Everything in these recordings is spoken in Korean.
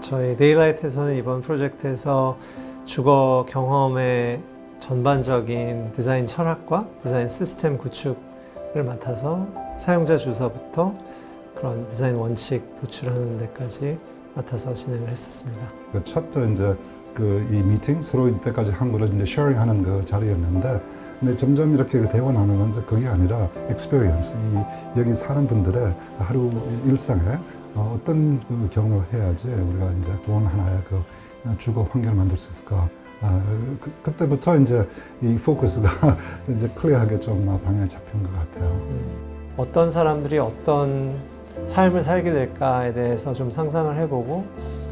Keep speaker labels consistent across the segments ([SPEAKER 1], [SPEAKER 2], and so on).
[SPEAKER 1] 데일라이트에서는 이번 프로젝트에서 주거 경험의 전반적인 디자인 철학과 디자인 시스템 구축을 맡아서 사용자 주서부터 그런 디자인 원칙 도출하는 데까지 맡아서 진행을 했었습니다.
[SPEAKER 2] 그첫 이제 그 이 미팅 서로 이때까지 한 거를 이제 쉐어링하는 그 자리였는데 근데 점점 이렇게 그 대화 나누면서 그게 아니라 experience 이 여기 사는 분들의 하루 일상에 어, 어떤 그 경험을 해야지 우리가 이제 좋은 하나의 그 주거 환경을 만들 수 있을까 아, 그, 그때부터 이제 이 포커스가 이제 클리어하게 좀 방향이 잡힌 것 같아요.
[SPEAKER 1] 어떤 사람들이 어떤 삶을 살게 될까에 대해서 좀 상상을 해보고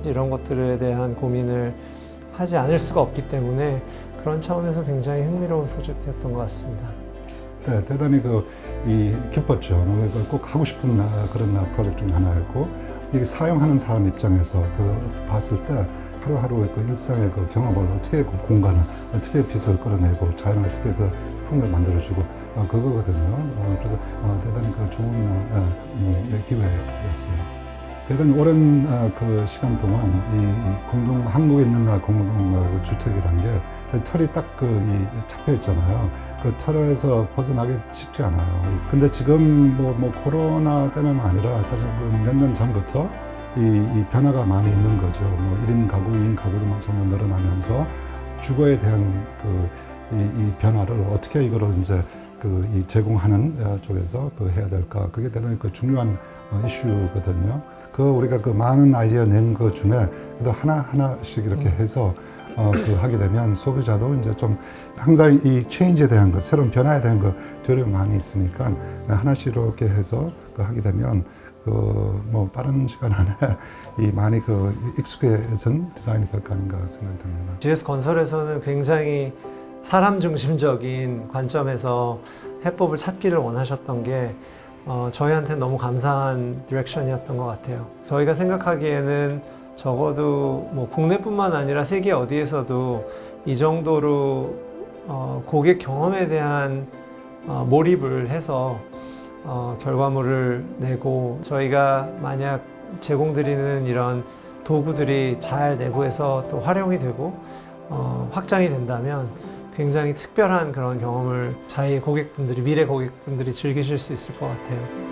[SPEAKER 1] 이런 것들에 대한 고민을 하지 않을 수가 없기 때문에 그런 차원에서 굉장히 흥미로운 프로젝트였던 것 같습니다.
[SPEAKER 2] 네, 대단히 그, 이, 기뻤죠. 꼭 하고 싶은 나- 그런 나 프로젝트 중에 하나였고, 이게 사용하는 사람 입장에서 그 봤을 때 하루하루 그 일상의 그 경험을 어떻게 그 공간을, 어떻게 빛을 끌어내고, 자연을 어떻게 그 풍경을 만들어주고, 어, 그거거든요. 어, 그래서 어, 대단히 그 좋은 어, 어, 음, 기회였어요. 대단히 오랜 어, 그 시간 동안 이, 이 공동 한국에 있는 어, 공동 어, 그 주택이란 게 털이 딱그이 잡혀 있잖아요. 그 털에서 벗어나기 쉽지 않아요. 근데 지금 뭐, 뭐 코로나 때문이 아니라 사실 그몇년 전부터 이, 이 변화가 많이 있는 거죠. 뭐 1인 가구, 2인 가구도 뭐 점점 늘어나면서 주거에 대한 그 이, 이 변화를 어떻게 이거를 이제 그 이 제공하는 어, 쪽에서 그 해야 될까. 그게 대단히 그 중요한 어, 이슈거든요. 그 우리가 그 많은 아이디어 낸 것 중에 그래도 하나 하나씩 이렇게 해서 어, 그 하게 되면 소비자도 이제 좀 항상 이 체인지에 대한 것, 새로운 변화에 대한 것 두려움이 많이 있으니까 하나씩 이렇게 해서 그 하게 되면 그 뭐 빠른 시간 안에 이 많이 그 익숙해진 디자인이 될 거 아닌가 생각이 듭니다.
[SPEAKER 1] GS 건설에서는 굉장히 사람 중심적인 관점에서 해법을 찾기를 원하셨던 게 어, 저희한테 너무 감사한 디렉션이었던 것 같아요. 저희가 생각하기에는 적어도 뭐 국내뿐만 아니라 세계 어디에서도 이 정도로 어, 고객 경험에 대한 어, 몰입을 해서 어, 결과물을 내고 저희가 만약 제공드리는 이런 도구들이 잘 내부에서 또 활용이 되고 어, 확장이 된다면 굉장히 특별한 그런 경험을 자기 고객분들이 미래 고객분들이 즐기실 수 있을 것 같아요.